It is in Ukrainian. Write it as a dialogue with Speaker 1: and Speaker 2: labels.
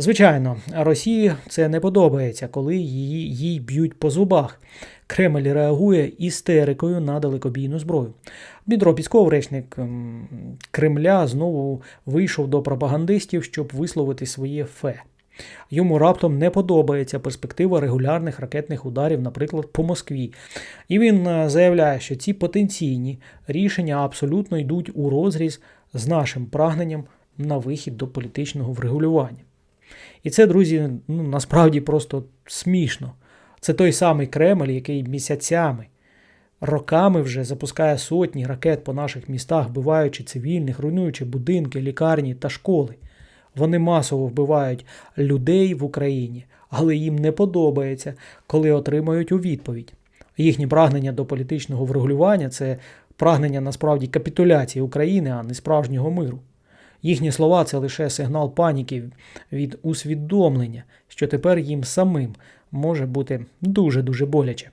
Speaker 1: Звичайно, Росії це не подобається, коли її, їй б'ють по зубах. Кремль реагує істерикою на далекобійну зброю. Дмитро Пісков, речник ем, Кремля, знову вийшов до пропагандистів, щоб висловити своє фе. Йому раптом не подобається перспектива регулярних ракетних ударів, наприклад, по Москві. І він е, заявляє, що ці потенційні рішення абсолютно йдуть у розріз з нашим прагненням на вихід до політичного врегулювання. І це, друзі, ну, насправді просто смішно. Це той самий Кремль, який місяцями, роками вже запускає сотні ракет по наших містах, вбиваючи цивільних, руйнуючи будинки, лікарні та школи. Вони масово вбивають людей в Україні, але їм не подобається, коли отримають у відповідь. Їхні прагнення до політичного врегулювання це прагнення насправді капітуляції України, а не справжнього миру. Їхні слова це лише сигнал паніки від усвідомлення, що тепер їм самим може бути дуже-дуже боляче.